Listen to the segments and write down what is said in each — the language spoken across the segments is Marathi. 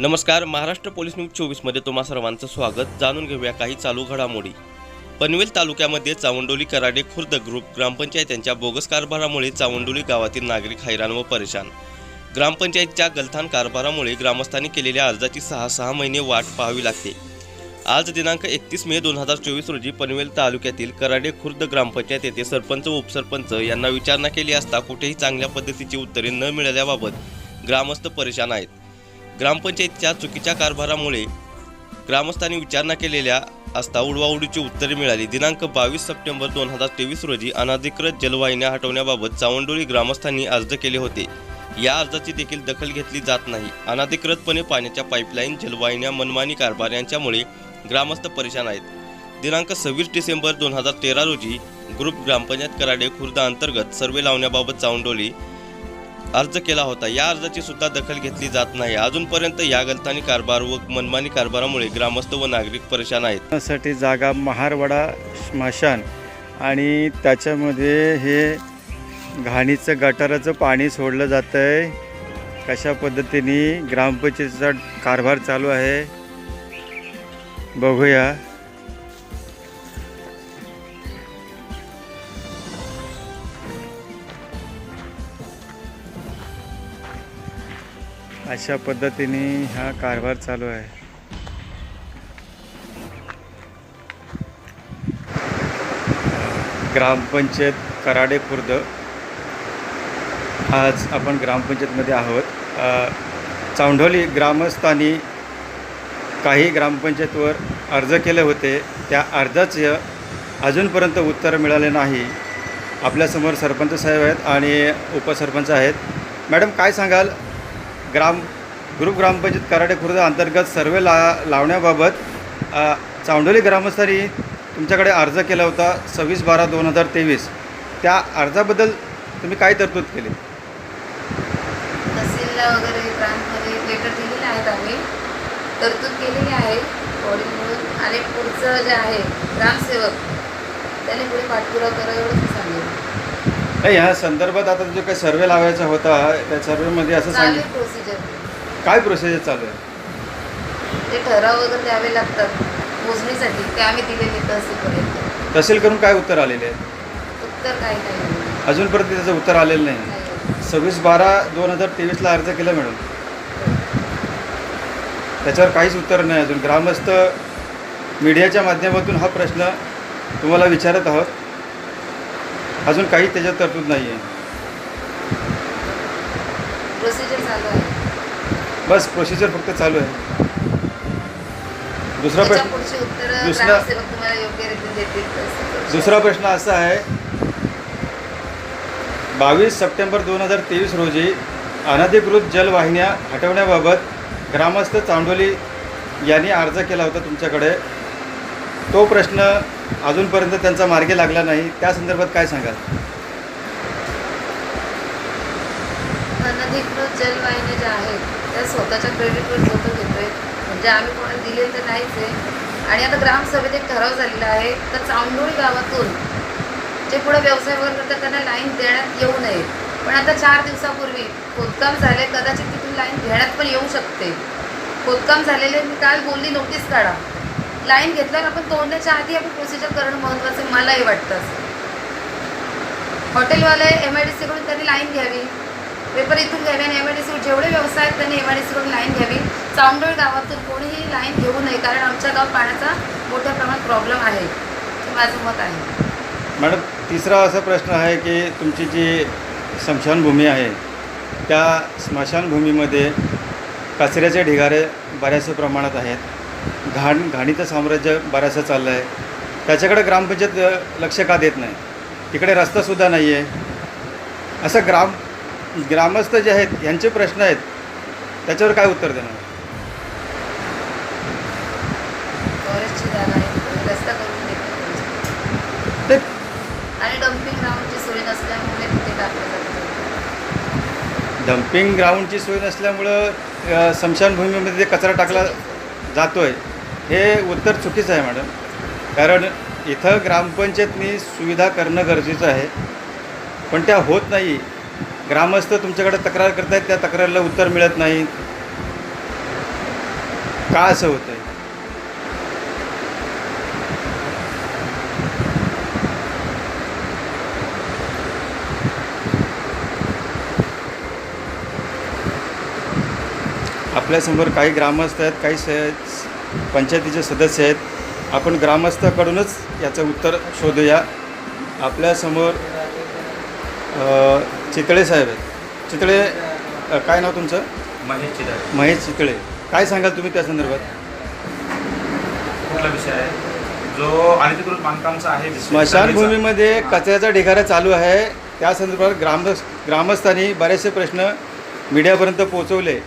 नमस्कार महाराष्ट्र पोलीस न्यूज चोवीसमध्ये तुम्हा सर्वांचं स्वागत. जाणून घेऊया काही चालू घडामोडी. पनवेल तालुक्यामध्ये चावंडोली कराडे खुर्द ग्रुप ग्रामपंचायतींच्या बोगस कारभारामुळे चावंडोली गावातील नागरिक हैराण व परेशान. ग्रामपंचायतच्या गलथान कारभारामुळे ग्रामस्थांनी केलेल्या अर्जाची सहा सहा महिने वाट पाहावी लागते. आज दिनांक एकतीस मे दोन हजार चोवीस रोजी पनवेल तालुक्यातील कराडे खुर्द ग्रामपंचायत येथे सरपंच व उपसरपंच यांना विचारणा केली असता कुठेही चांगल्या पद्धतीची उत्तरे न मिळाल्याबाबत ग्रामस्थ परेशान आहेत. ग्रामपंचायतीच्या चुकीच्या कारभारामुळे ग्रामस्थांनी विचारणा केलेल्या असता उडवाउडीची उत्तरे मिळाली. दिनांक बावीस सप्टेंबर दोन हजार तेवीस रोजी अनधिकृत जलवाहिन्या हटवण्याबाबत चावंडोळी ग्रामस्थांनी अर्ज केले होते. या अर्जाची देखील दखल घेतली जात नाही. अनधिकृतपणे पाण्याच्या पाईपलाईन जलवाहिन्या मनमानी कारभार यांच्यामुळे ग्रामस्थ परेशान आहेत. दिनांक सव्वीस डिसेंबर दोन हजार तेरा रोजी ग्रुप ग्रामपंचायत कराडे खुर्द अंतर्गत सर्वे लावण्याबाबत चावंडोली अर्ज केला होता. या अर्जाची सुद्धा दखल घेतली जात नाही. अजूनपर्यंत या गलतानी कारभार व मनमानी कारभारामुळे ग्रामस्थ व नागरिक परेशान आहेत. साठी जागा महारवाडा स्मशान आणि त्याच्यामध्ये हे घाणीचं गटाराचं पाणी सोडलं जातं आहे कशा पद्धतीने ग्रामपंचायतीचा कारभार चालू आहे बघूया. अशा पद्धतीने हा कारभार चालू आहे. ग्रामपंचायत कराडे खुर्द. आज आपण ग्रामपंचायतमध्ये आहोत. चांडोली ग्रामस्थांनी काही ग्रामपंचायतवर अर्ज केले होते. त्या अर्जाचं अजूनपर्यंत उत्तर मिळाले नाही. आपल्यासमोर सरपंच साहेब आहेत आणि उपसरपंच आहेत. मॅडम काय सांगाल? ग्राम ग्रुप ग्रामपंचायत कराडे खुर्द अंतर्गत सर्वे ला लावण्याबाबत चांडोली ग्रामस्थांनी तुमच्याकडे अर्ज केला होता सव्वीस बारा दोन हजार तेवीस. त्या अर्जाबद्दल तुम्ही काय तरतूद केली? तहसीलला वगैरे ब्रांचमध्ये लेटर दिलेले आहेत आम्ही. तरतूद केलेली आहे. बॉडी म्हणून आणि पुढचं जे आहे ग्रामसेवक त्याने पुढे पाठपुरावा करा एवढंच ह्या संदर्भात आता जो काही सर्वे लावायचा होता त्या सर्वेमध्ये असं सांगितलं प्रोसिजर काय प्रोसिजर चालू आहे? ते ठराव वगैरे द्यावे लागतात मोजणीसाठी ते आम्ही दिलेले तहसीलपर्यंत. तहसील करून काय उत्तर आलेले आहे? उत्तर काय काय नाही. अजूनपर्यंत त्याचं उत्तर आलेलं नाही. नाही. सव्वीस बारा दोन हजार तेवीसला अर्ज केला मॅडम. त्याच्यावर काहीच उत्तर नाही अजून. ग्रामस्थ मीडियाच्या माध्यमातून हा प्रश्न तुम्हाला विचारत आहोत. अजून काही त्याच्यात तरतूद नाही आहे प्रोसिजर चालू आहे. बस प्रोसिजर फक्त चालू आहे. दुसरा त्याच्या प्रश्न पुढची उत्तर दुसरा- ग्रामसेवक तुम्हाला योग्य रीती देतील. तहसील दुसरा प्रश्न असा आहे बावीस सप्टेंबर दोन हजार तेवीस रोजी अनधिकृत जलवाहिन्या हटवण्याबाबत ग्रामस्थ चांडोली यांनी अर्ज केला होता तुमच्याकडे. तो प्रश्न अजूनपर्यंत त्यांचा मार्गी लागला नाही. त्या संदर्भात काय सांगाल? अनधिकृत जलवाहिन्या ज्या आहेत त्या स्वतःच्या क्रेडिटवर स्वतः घेतोय. म्हणजे आम्ही कोणाला दिलेलं तर नाहीच आहे. आणि आता ग्रामसभेत एक ठराव झालेला आहे तर चांदोळी गावातून जे पुढे व्यवसाय वगैरे करतात त्यांना लाईन देण्यात येऊ नये. पण आता चार दिवसापूर्वी खोदकाम झाले कदाचित तिथून लाईन घेण्यात पण येऊ शकते. खोदकाम झालेले मी काल बोलली नोटीस काढा. लाईन घेतल्यावर आपण तोडण्याच्या आधी आपण प्रोसिजर करणं महत्त्वाचं मलाही वाटतं. असं हॉटेलवाले एम आय डी सीकडून त्यांनी लाईन घ्यावी. पेपर इथून घ्यावी आणि एम आय डी सीकडून जेवढे व्यवसाय आहेत त्यांनी एम आय डी सीकडून लाईन घ्यावी. चांदोळ गावातून कोणीही लाईन घेऊ नये कारण आमच्या गावात पाण्याचा मोठ्या प्रमाणात प्रॉब्लेम आहे. हे माझं मत आहे. मॅडम तिसरा असा प्रश्न आहे की तुमची जी स्मशानभूमी आहे त्या स्मशानभूमीमध्ये कचऱ्याचे ढिगारे बऱ्याचशा प्रमाणात आहेत. घाण घाणीचं साम्राज्य बऱ्याचसं चाललं आहे. त्याच्याकडे ग्रामपंचायत लक्ष का देत नाही? तिकडे रस्तासुद्धा नाही आहे असं ग्राम ग्रामस्थ जे आहेत यांचे प्रश्न आहेत. त्याच्यावर काय उत्तर देणार? ते आणि डम्पिंग ग्राउंडची सोय नसल्यामुळे तिथे टाकलं जातं डम्पिंग ग्राउंडची सोय नसल्यामुळं स्मशानभूमीमध्ये कचरा टाकला जातो आहे हे उत्तर चुकीचं आहे मॅडम कारण इथं ग्रामपंचायतनी सुविधा करणं गरजेचं आहे. पण त्या होत नाही. ग्रामस्थ तुमच्याकडे तक्रार करतायत त्या तक्रारीला उत्तर मिळत नाही. का असं होतं आहे आपल्यासमोर काही ग्रामस्थ आहेत काही स पंचायतीचे सदस्य आहेत. आपण ग्रामस्थाकडूनच याचं उत्तर शोधूया. आपल्यासमोर चितळे साहेब आहेत. चितळे काय नाव तुमचं? महेश चिदर महेश चितळे. काय सांगाल तुम्ही त्या संदर्भात? कुठला विषय आहे? जो अनधिकृत बांधकामचा आहे स्मशानभूमीमध्ये कचऱ्याचा ढिगारा चालू आहे. त्या संदर्भात ग्राम ग्रामस्थांनी बरेचसे प्रश्न मीडियापर्यंत पोहोचवले.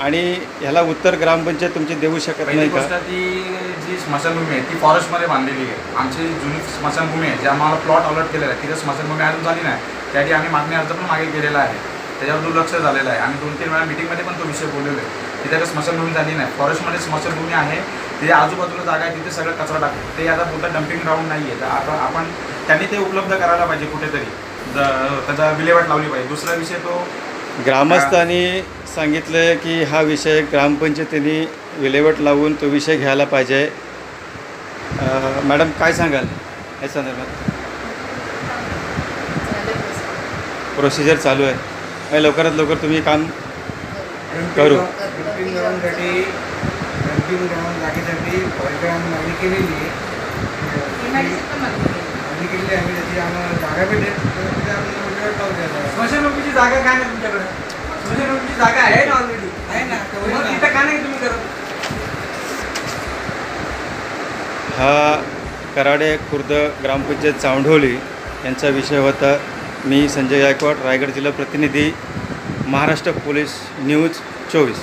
आणि ह्याला उत्तर ग्रामपंचायत तुमची देऊ शकत पहिली नाही गोष्ट का ती जी स्मशानभूमी आहे ती फॉरेस्टमध्ये बांधलेली आहे. आमची जुनी स्मशानभूमी आहे जे आम्हाला प्लॉट अलॉट केलेला आहे तिथं स्मशानभूमी अजून झाली नाही. त्यासाठी आम्ही मागणी अर्ज पण मागे केलेला आहे. त्याच्यावर दुर्लक्ष झालेलं आहे. आम्ही दोन तीन वेळा मीटिंगमध्ये पण तो विषय बोललेलो आहे. तिथे काही स्मशानभूमी झाली नाही. फॉरेस्टमध्ये स्मशानभूमी आहे. तिथे आजूबाजूला जागा आहे तिथे सगळं कचरा टाकतो ते आता बोलतात डम्पिंग ग्राउंड नाही आहे. तर आता आपण त्यांनी ते उपलब्ध करायला पाहिजे कुठेतरी. ज- त्याचा विल्हेवाट लावली पाहिजे. दुसरा विषय तो ग्रामस्थांनी सांगितलं की हा विषय ग्रामपंचायतीने विल्हेवाट लावून तो विषय घ्यायला पाहिजे. मॅडम काय सांगाल या संदर्भात. प्रोसिजर चालू आहे. आणि लवकरात लवकर तुम्ही काम करू. जागेसाठी फॉरेस्ट मागणी केलेली आहे मागणी केलेली आहे आम्ही त्याची आम्हाला जागा भेटेल. स्मशानभूमीची जागा काय नाही तुमच्याकडे? स्मशानभूमीची जागा आहे ना ऑलरेडी आहे ना मग. तिथं का नाही तुम्ही करत? हा कराडे खुर्द ग्रामपंचायत चावंढोली यांचा विषय होता. मी संजय गायकवाड रायगड जिल्हा प्रतिनिधी महाराष्ट्र पोलीस न्यूज चोवीस.